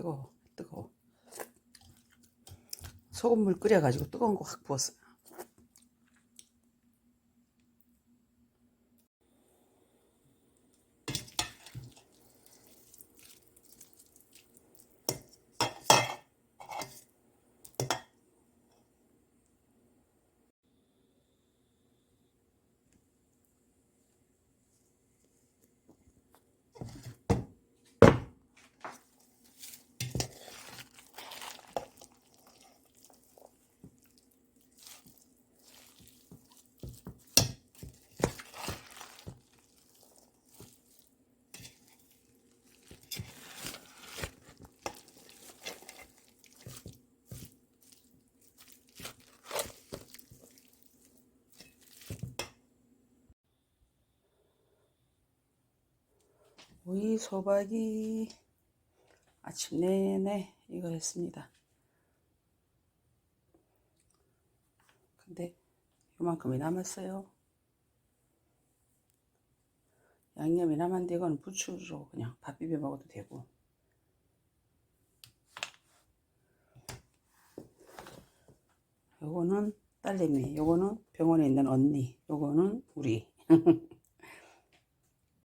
뜨거워 뜨거워. 소금물 끓여가지고 뜨거운 거 확 부었어요 오이 소박이 아침 내내 이거 했습니다. 근데 요만큼이 남았어요. 양념이 남았는데 이거는 부추로 그냥 밥 비벼 먹어도 되고 요거는 딸내미 요거는 병원에 있는 언니 요거는 우리